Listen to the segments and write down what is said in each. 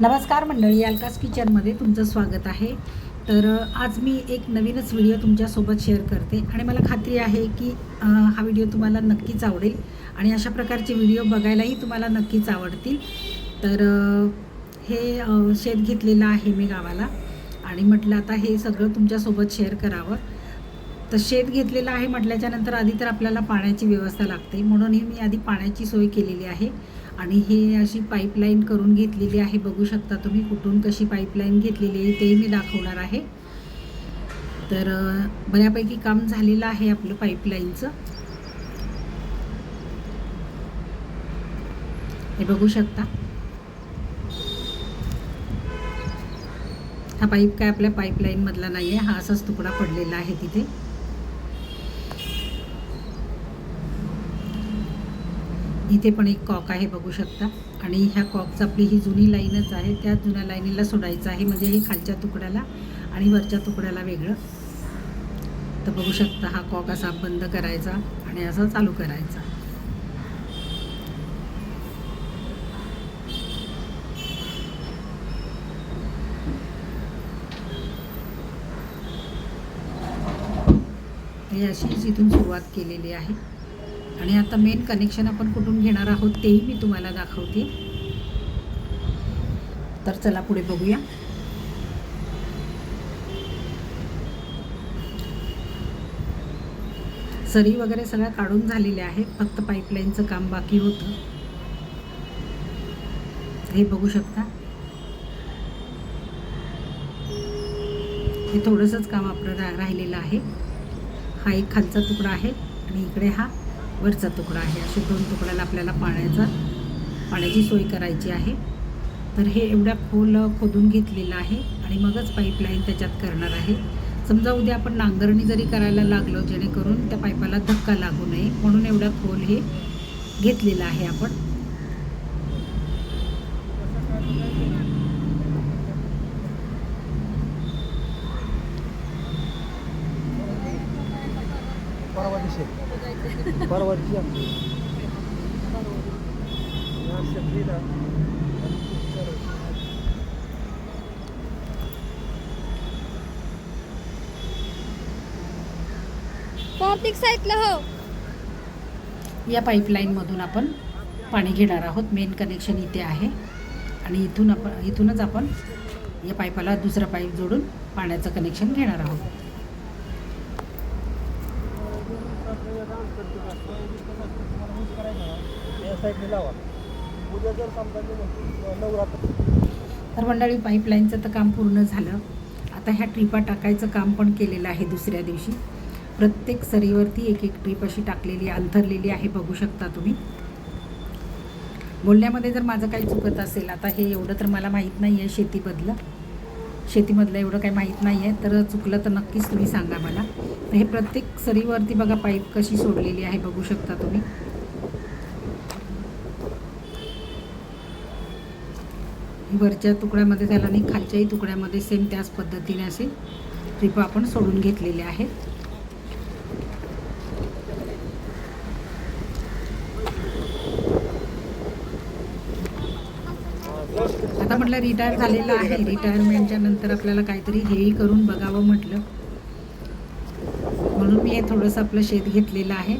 नमस्कार मंडळी अल्कास किचनमध्ये तुमचं स्वागत आहे. तर आज मी एक नवीनच व्हिडिओ तुमच्यासोबत शेअर करते आणि मला खात्री आहे की हा व्हिडिओ तुम्हाला नक्कीच आवडेल आणि अशा प्रकारचे व्हिडिओ बघायलाही तुम्हाला नक्कीच आवडतील. तर हे शेत घेतलेलं आहे मी गावाला आणि म्हटलं आता हे सगळं तुमच्यासोबत शेअर करावं. तर शेत घेतलेलं आहे म्हटल्याच्यानंतर आधी तर आपल्याला पाण्याची व्यवस्था लागते म्हणूनही मी आधी पाण्याची सोय केलेली आहे. आणि हे अशी पाईपलाईन करून घेतलेली आहे. बघू शकता तुम्ही कुठून कशी पाईपलाईन घेतलेली आहे तेही मी दाखवणार आहे. तर बऱ्यापैकी काम झालेलं आहे आपलं पाईपलाईनचं हे बघू शकता. हा पाईप काय आपल्या पाईपलाईनमधला नाही आहे हा असाच तुकडा पडलेला आहे तिथे. इथे पण एक कॉक आहे बघू शकता. आणि ह्या कॉकचा आपली ही जुनी लाईनच आहे. त्या जुन्या लाईनीला सोडायचं आहे. म्हणजे हे खालच्या तुकड्याला आणि वरच्या तुकड्याला वेगळं. तर बघू शकता हा कॉक असा बंद करायचा आणि असा चालू करायचा. हे अशी इथून सुरुवात केलेली आहे. आणि आता मेन कनेक्शन आपण कुठून घेणार आहोत तेही मी तुम्हाला दाखवते. तर चला पुढे बघूया. सरी वगैरे सगळ्या काढून झालेल्या आहेत फक्त पाईपलाईनचं काम बाकी होतं. हे बघू शकता. हे थोडंसंच काम आपलं रा राहिलेलं आहे. हा एक खालचा तुकडा आहे आणि इकडे हा. वरचा तुकडा आहे. असे दोन तुकड्याला आपल्याला पाण्याचा पाण्याची सोय करायची आहे. तर हे एवढ्या खोल खोदून घेतलेलं आहे आणि मगच पाईपलाईन त्याच्यात करणार आहे. समजा उद्या आपण नांगरणी जरी करायला लागलो जेणेकरून त्या पाईपाला धक्का लागू नये. म्हणून एवढा खोल हे घेतलेला आहे आपण परवा दिवशी परवा दिवशी आमची हो. या पाईपलाईनमधून आपण पाणी घेणार आहोत. मेन कनेक्शन इथे आहे. आणि इथून आपण इथूनच आपण या पाईपाला दुसरा पाईप जोडून पाण्याचं कनेक्शन घेणार आहोत या साईडने लावा उद्या जर समजा गेलं नवरात्र तर मंडळी पाईपलाईनचं तर काम पूर्ण झालं. आता ह्या ट्रिपा टाकायचं काम पण केलेलं आहे दुसऱ्या दिवशी. प्रत्येक सरीवरती एक एक ट्रीप अशी टाकलेली अंथरलेली आहे बघू शकता तुम्ही. बोलण्यामध्ये जर माझं काही चुकत असेल आता हे एवढं तर मला माहीत नाही आहे शेतीबद्दल. शेतीमधलं एवढं काही माहीत नाही आहे तर चुकलं तर नक्कीच तुम्ही सांगा मला. हे प्रत्येक सरीवरती बघा पाईप कशी सोडलेली आहे बघू शकता तुम्ही. वरच्या तुकड्यामध्ये त्याला आणि खालच्याही तुकड्यामध्ये सेम त्याच पद्धतीने असे ट्रिप आपण सोडून घेतलेले आहेत. आता म्हटलं रिटायर झालेलं आहे. रिटायरमेंटच्या नंतर आपल्याला काहीतरी हेही करून बघावं म्हटलं. म्हणून मी हे थोडंसं आपलं शेत घेतलेलं आहे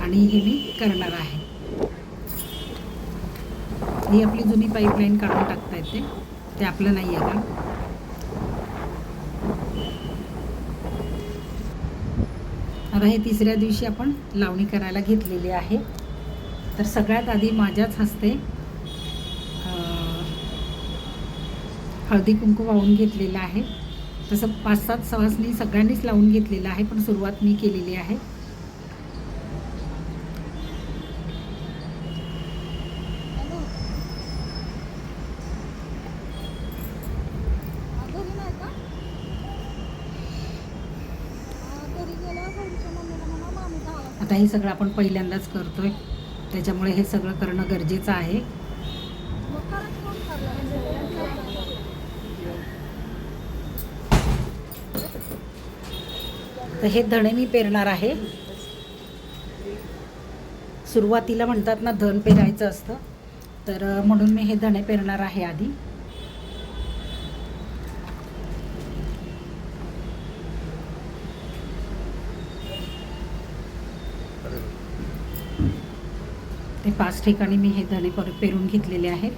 आणि हे मी करणार आहे. ही आपली जुनी पाईपलाईन काढून टाकता येते. ते आपलं नाही आहे का? आता हे तिसऱ्या दिवशी आपण लावणी करायला घेतलेली आहे. तर सगळ्यात आधी माझ्याच हस्ते हळदी कुंकू वाहून घेतलेलं आहे. तसं पाच सात सवासनी सगळ्यांनीच लावून घेतलेलं आहे पण सुरुवात मी केलेली आहे. आता हे सगळं आपण पहिल्यांदाच करतोय. त्याच्यामुळे हे सगळं करणं गरजेचं आहे. तर हे धणे मी पेरणार आहे. सुरुवातीला म्हणतात ना धन पेरायचं असतं. तर म्हणून मी हे धणे पेरणार आहे आधी. ते पाच ठिकाणी मी हे धणे पर पेरून घेतलेले आहेत.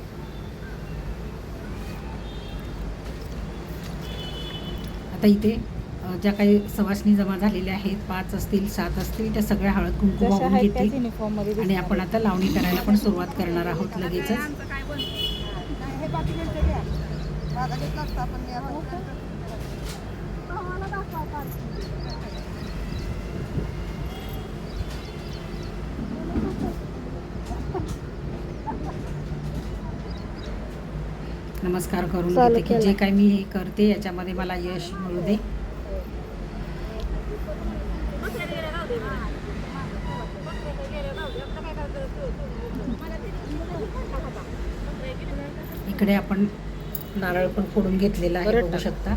आता इथे ज्या काही सवासनी जमा झालेल्या आहेत पाच असतील सात असतील त्या सगळ्या हळद कुंकू वाहून घेतील आणि आपण आता लावणी करायला पण सुरुवात करणार आहोत लगेचच. नमस्कार करून घेते की जे. काही मी हे करते याच्यामध्ये मला यश मिळू दे इकडे आपण नारळ पण फोडून घेतलेला आहे बघू. शकता.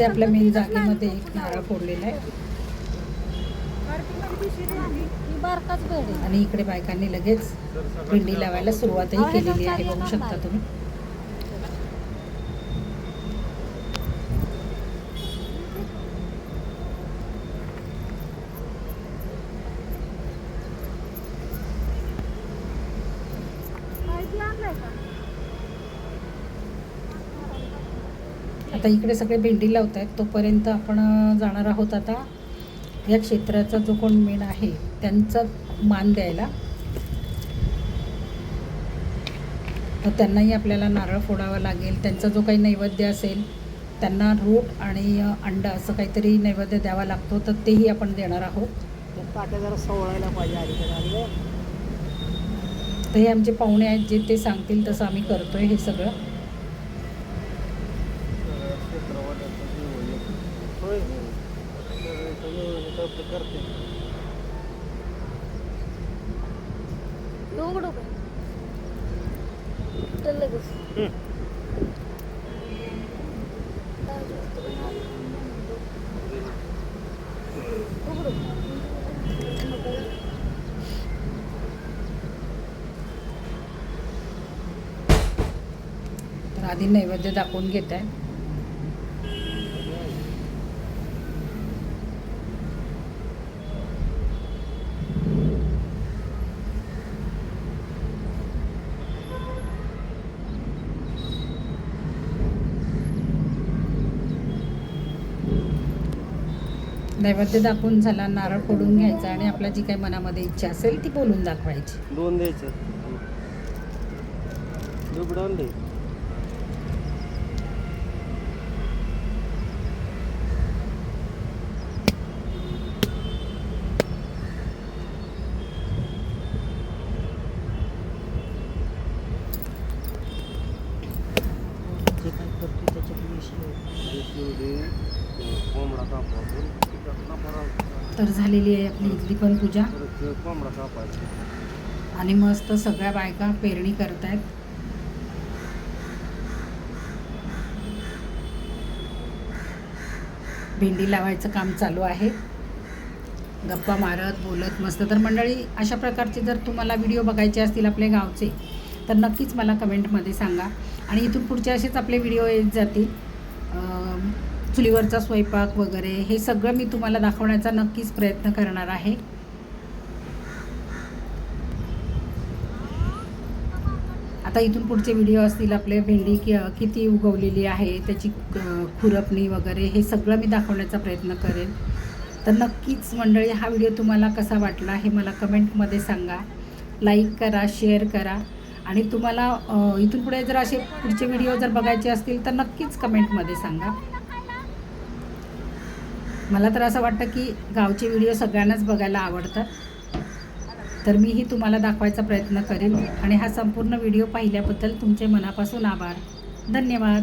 आपल्या मेन जागेमध्ये एक नारळ फोडलेला आहे बारकी पिशवी आणली. ही बारकाच पेढ आहे. आणि इकडे बायकांनी लगेच भेंडी लावायला सुरुवातही केलेली आहे बघू शकता तुम्ही. आता इकडे सगळे भेंडी लावत आहेत तोपर्यंत आपण जाणार आहोत आता. या क्षेत्राचा जो कोण मेन आहे त्यांचा मान द्यायला. तर त्यांनाही आपल्याला नारळ फोडावा लागेल. त्यांचा जो काही नैवेद्य असेल त्यांना रूट आणि अंडा असं काहीतरी नैवेद्य द्यावा लागतो तर तेही आपण देणार आहोत. जरा पाहिजे आधी तर हे आमचे पाहुणे आहेत जे ते सांगतील तसं आम्ही करतोय हे सगळं. होय. करते उघडू का? लगेच. आधी नैवेद्य दाखवून घेत आहे नैवेद्य दाखवून झाला नारळ फोडून घ्यायचा आणि आपल्या जी काही मनामध्ये इच्छा असेल ती बोलून दाखवायची. दोन द्यायचं. दुबडावून दे. जे काय करते त्याच्यात तर झालेली आहे आपली इथली पण पूजा. आणि मस्त सगळ्या बायका पेरणी करतायत. भेंडी लावायचं काम चालू आहे. गप्पा मारत बोलत मस्त. तर मंडळी अशा प्रकारचे जर तुम्हाला व्हिडिओ बघायचे असतील आपल्या गावचे तर नक्कीच मला कमेंटमध्ये सांगा. आणि इथून पुढचे असेच आपले व्हिडिओ येत जातील. चुलीवरचा स्वयंपाक वगैरे हे सगळं मी तुम्हाला दाखवण्याचा नक्कीच प्रयत्न करणार आहे. आता इथून पुढचे व्हिडिओ असतील आपले भेंडी कि किती उगवलेली आहे त्याची खुरपणी वगैरे हे सगळं मी दाखवण्याचा प्रयत्न करेन. तर नक्कीच मंडळी हा व्हिडिओ तुम्हाला कसा वाटला हे मला कमेंटमध्ये सांगा. लाईक करा शेअर करा. आणि तुम्हाला इथून पुढे जर असे पुढचे व्हिडिओ जर बघायचे असतील तर नक्कीच कमेंटमध्ये सांगा. मला तर असं वाटतं की गावचे व्हिडिओ सगळ्यांनाच बघायला आवडतात. तर मीही तुम्हाला दाखवायचा प्रयत्न करेन. आणि हा संपूर्ण व्हिडिओ पाहिल्याबद्दल तुमचे मनापासून आभार. धन्यवाद.